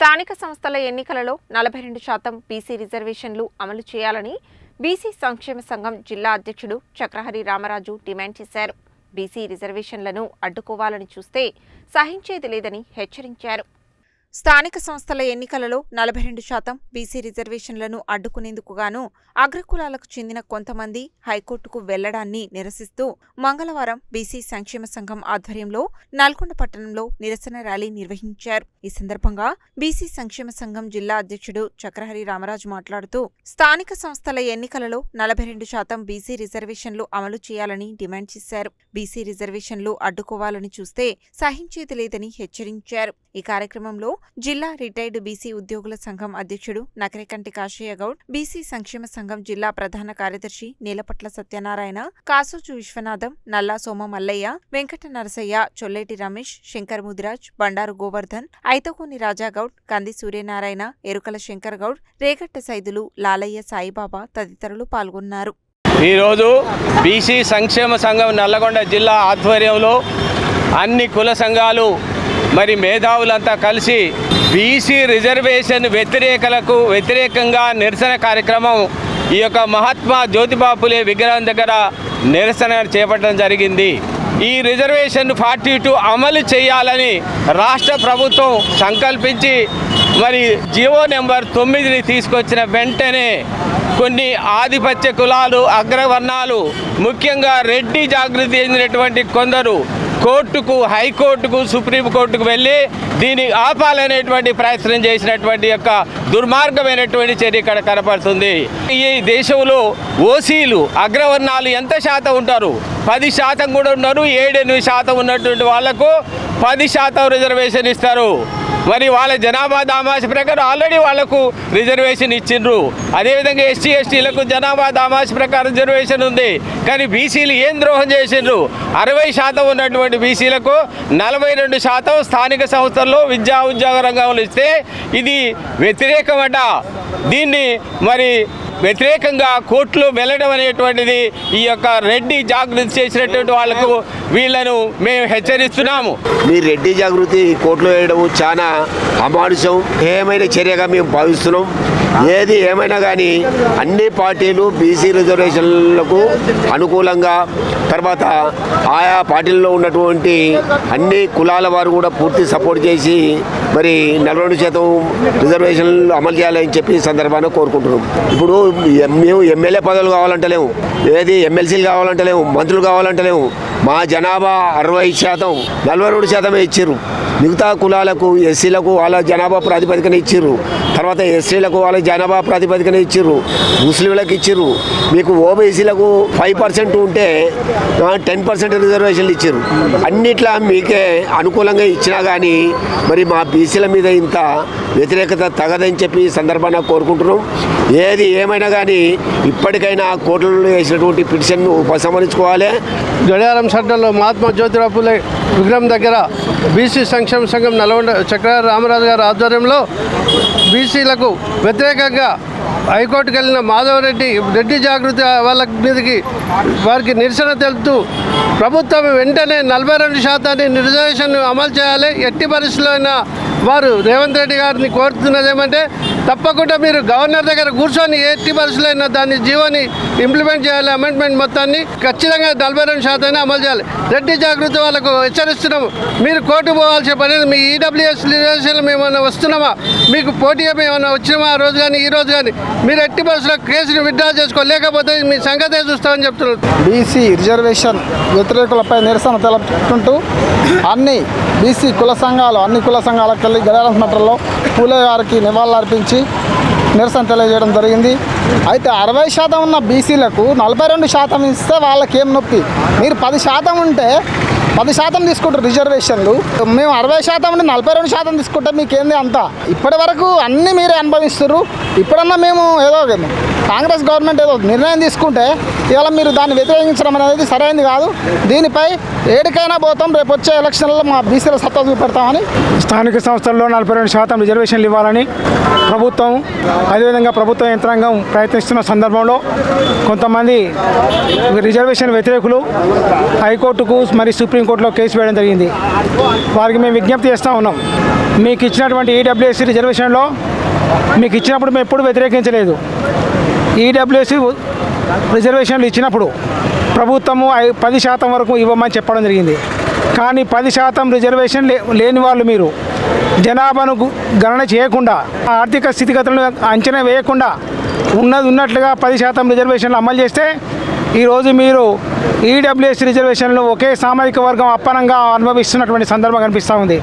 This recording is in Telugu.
స్థానిక సంస్థల ఎన్నికలలో నలభై రెండు శాతం బీసీ రిజర్వేషన్లు అమలు చేయాలని బీసీ సంక్షేమ సంఘం జిల్లా అధ్యక్షుడు చక్రహరి రామరాజు డిమాండ్ చేశారు. బీసీ రిజర్వేషన్లను అడ్డుకోవాలని చూస్తే సహించేది లేదని హెచ్చరించారు. స్థానిక సంస్థల ఎన్నికలలో నలభై రెండు శాతం బీసీ రిజర్వేషన్లను అడ్డుకునేందుకు గాను అగ్రకులాలకు చెందిన కొంతమంది హైకోర్టుకు వెళ్ళడాన్ని నిరసిస్తూ మంగళవారం బీసీ సంక్షేమ సంఘం ఆధ్వర్యంలో నల్గొండ పట్టణంలో నిరసన ర్యాలీ నిర్వహించారు. ఈ సందర్భంగా బీసీ సంక్షేమ సంఘం జిల్లా అధ్యక్షుడు చక్రహరి రామరాజు మాట్లాడుతూ స్థానిక సంస్థల ఎన్నికలలో నలభై రెండు శాతం బీసీ రిజర్వేషన్లు అమలు చేయాలని డిమాండ్ చేశారు. బీసీ రిజర్వేషన్లు అడ్డుకోవాలని చూస్తే సహించేది లేదని హెచ్చరించారు. ఈ కార్యక్రమంలో జిల్లా రిటైర్డ్ బీసీ ఉద్యోగుల సంఘం అధ్యక్షుడు నకరికంటి కాశయ్య గౌడ్ బీసీ సంక్షేమ సంఘం జిల్లా ప్రధాన కార్యదర్శి నీలపట్ల సత్యనారాయణ కాసోచు విశ్వనాథం నల్లా సోమ మల్లయ్య వెంకట నరసయ్య చొల్లేటి రమేష్ శంకర్ ముదిరాజ్ బండారు గోవర్ధన్ ఐతకోని రాజాగౌడ్ కంది సూర్యనారాయణ ఎరుకల శంకర్ గౌడ్ రేగట్ట సైదులు లాలయ్య సాయిబాబా తదితరులు పాల్గొన్నారు. ఈరోజు బీసీ సంక్షేమ సంఘం నల్లగొండ జిల్లా ఆధ్వర్యంలో అన్ని కుల సంఘాలు మరి మేధావులంతా కలిసి బీసీ రిజర్వేషన్ వ్యతిరేకలకు వ్యతిరేకంగా నిరసన కార్యక్రమం ఈ యొక్క మహాత్మా జ్యోతిబాపులే విగ్రహం దగ్గర నిరసన చేపట్టడం జరిగింది. ఈ రిజర్వేషన్ ఫార్టీ టూ అమలు చేయాలని రాష్ట్ర ప్రభుత్వం సంకల్పించి మరి జియో నెంబర్ తొమ్మిదిని తీసుకొచ్చిన వెంటనే కొన్ని ఆధిపత్య కులాలు అగ్రవర్ణాలు ముఖ్యంగా రెడ్డి జాగృతి చెందినటువంటి కొందరు కోర్టుకు హైకోర్టుకు సుప్రీంకోర్టుకు వెళ్ళి దీన్ని ఆపాలనేటువంటి ప్రయత్నం చేసినటువంటి యొక్క దుర్మార్గమైనటువంటి చర్య ఇక్కడ కనపడుతుంది. ఈ దేశంలో ఓసీలు అగ్రవర్ణాలు ఎంత శాతం ఉంటారు? పది శాతం కూడా ఉన్నారు ఏడెనిమిది శాతం ఉన్నటువంటి వాళ్ళకు పది శాతం రిజర్వేషన్ ఇస్తారు. మరి వాళ్ళ జనాభా దామాష ప్రకారం ఆల్రెడీ వాళ్ళకు రిజర్వేషన్ ఇచ్చిండ్రు. అదేవిధంగా ఎస్టీ ఎస్టీలకు జనాభా దామాష ప్రకారం రిజర్వేషన్ ఉంది. కానీ బీసీలు ఏం ద్రోహం చేసిండ్రు? అరవై శాతం ఉన్నటువంటి బీసీలకు నలభై రెండు శాతం స్థానిక సంస్థల్లో విద్యా ఉద్యోగ రంగంలో ఇస్తే ఇది వ్యతిరేకమట. దీన్ని మరి వ్యతిరేకంగా కోర్టులో వెళ్ళడం అనేటువంటిది ఈ యొక్క రెడ్డి జాగృతి చేసినటువంటి వాళ్ళకు వీళ్ళను మేము హెచ్చరిస్తున్నాము. మీ రెడ్డి జాగృతి కోర్టులో వేయడం చాలా అమానుషం. ఏమైనా చర్యగా మేము భావిస్తున్నాం. ఏది ఏమైనా కానీ అన్ని పార్టీలు బీసీ రిజర్వేషన్లకు అనుకూలంగా తర్వాత ఆయా పార్టీల్లో ఉన్నటువంటి అన్ని కులాల వారు కూడా పూర్తి సపోర్ట్ చేసి మరి నలభై రెండు శాతం రిజర్వేషన్లు అమలు చేయాలని చెప్పి సందర్భాన్ని కోరుకుంటున్నాం. ఇప్పుడు మేము ఎమ్మెల్యే పదవులు కావాలంటలేము. ఏది ఎమ్మెల్సీలు కావాలంటలేము మంత్రులు కావాలంటలేము. మా జనాభా అరవై శాతం నలభై రెండు శాతమే ఇచ్చారు మిగతా కులాలకు ఎస్సీలకు వాళ్ళ జనాభా ప్రాతిపదికన ఇచ్చిర్రు. తర్వాత ఎస్సీలకు వాళ్ళ జనాభా ప్రాతిపదికన ఇచ్చిర్రు. ముస్లింలకు ఇచ్చిర్రు. మీకు ఓబీసీలకు ఫైవ్ పర్సెంట్ ఉంటే టెన్ పర్సెంట్ రిజర్వేషన్లు ఇచ్చారు అన్నిట్లా మీకే అనుకూలంగా ఇచ్చినా కానీ మరి మా బీసీల మీద ఇంత వ్యతిరేకత తగదని చెప్పి సందర్భాన కోరుకుంటున్నాం. ఏది ఏమైనా కానీ ఇప్పటికైనా కోర్టులలో వేసినటువంటి పిటిషన్ను ఉపసంహరించుకోవాలి. గడియారం సెంటర్లో మహాత్మా జ్యోతిరావు పూలే విగ్రహం దగ్గర బీసీ సంక్షేమ సంఘం నల్గొండ చక్ర రామరాజు గారి ఆధ్వర్యంలో బీసీలకు వ్యతిరేకంగా హైకోర్టుకు వెళ్ళిన మాధవరెడ్డి రెడ్డి జాగృతి వాళ్ళ మీదకి వారికి నిరసన తెలుపుతూ ప్రభుత్వం వెంటనే నలభై రెండు శాతాన్ని రిజర్వేషన్ అమలు చేయాలి ఎట్టి పరిస్థితుల్లో అయినా వారు రేవంత్ రెడ్డి గారిని కోరుతున్నది ఏమంటే తప్పకుండా మీరు గవర్నర్ దగ్గర కూర్చొని ఎట్టి పరిస్థితులైనా అయినా దాన్ని జీవోని ఇంప్లిమెంట్ చేయాలి అమెండ్మెంట్ మొత్తాన్ని ఖచ్చితంగా నలభై రెండు శాతాన్ని అమలు చేయాలి. రెడ్డి జాగృతి వాళ్ళకు హెచ్చరిస్తున్నాము. మీరు కోర్టు పోవాల్సిన పని మీ ఈడబ్ల్యూఎస్ రిజర్వేషన్లు మేము ఏమైనా వస్తున్నామా? మీకు పోటీ ఏమైనా వచ్చినామా ఆ రోజు కానీ ఈ రోజు కానీ? మీరు ఎట్టి పరిస్థితుల్లో కేసుని విత్డ్రా చేసుకో లేకపోతే మీ సంగతే చూస్తామని చెప్తున్నారు. బీసీ రిజర్వేషన్ వ్యతిరేకులపై నిరసన తెలుపుకుంటూ అన్ని బీసీ కుల సంఘాలు అన్ని కుల సంఘాలకు వెళ్ళి గడాల సెంటర్లో పూలే గారికి నివాళులర్పించి నిరసన తెలియజేయడం జరిగింది. అయితే అరవై శాతం ఉన్న బీసీలకు నలభై రెండు శాతం ఇస్తే వాళ్ళకేం నొప్పి? మీరు పది శాతం ఉంటే పది శాతం తీసుకుంటారు రిజర్వేషన్లు. మేము అరవై శాతం నుండి నలభై రెండు శాతం తీసుకుంటాం మీకేంది అంతా? ఇప్పటి వరకు అన్నీ మీరే అనుభవిస్తున్నారు ఇప్పుడన్నా మేము ఏదో కాంగ్రెస్ గవర్నమెంట్ ఏదో నిర్ణయం తీసుకుంటే ఇవాళ మీరు దాన్ని వ్యతిరేకించడం అనేది సరైనది కాదు. దీనిపై ఏడికైనా పోతాం రేపు వచ్చే ఎలక్షన్లో మా బీసీల సత్తా చూపెడతామని. స్థానిక సంస్థల్లో నలభై రెండు శాతం రిజర్వేషన్లు ఇవ్వాలని ప్రభుత్వం అదేవిధంగా ప్రభుత్వ యంత్రాంగం ప్రయత్నిస్తున్న సందర్భంలో కొంతమంది రిజర్వేషన్ వ్యతిరేకులు హైకోర్టుకు మరి సుప్రీం సుప్రీంకోర్టులో కేసు వేయడం జరిగింది. వారికి మేము విజ్ఞప్తి చేస్తూ ఉన్నాం. మీకు ఇచ్చినటువంటి ఈడబ్ల్యూఎస్సీ రిజర్వేషన్లో మీకు ఇచ్చినప్పుడు మేము ఎప్పుడు వ్యతిరేకించలేదు. ఈడబ్ల్యూఎస్సీ రిజర్వేషన్లు ఇచ్చినప్పుడు ప్రభుత్వము ఐ- పది శాతం వరకు ఇవ్వమని చెప్పడం జరిగింది. కానీ పది శాతం రిజర్వేషన్ లే లేని వాళ్ళు మీరు జనాభాను గణన చేయకుండా ఆర్థిక స్థితిగతులను అంచనా వేయకుండా ఉన్నది ఉన్నట్లుగా పది శాతం రిజర్వేషన్లు అమలు చేస్తే ఈరోజు మీరు ఈడబ్ల్యూఎస్ రిజర్వేషన్లు ఒకే సామాజిక వర్గం అప్పనంగా అనుభవిస్తున్నటువంటి సందర్భం కనిపిస్తూ ఉంది.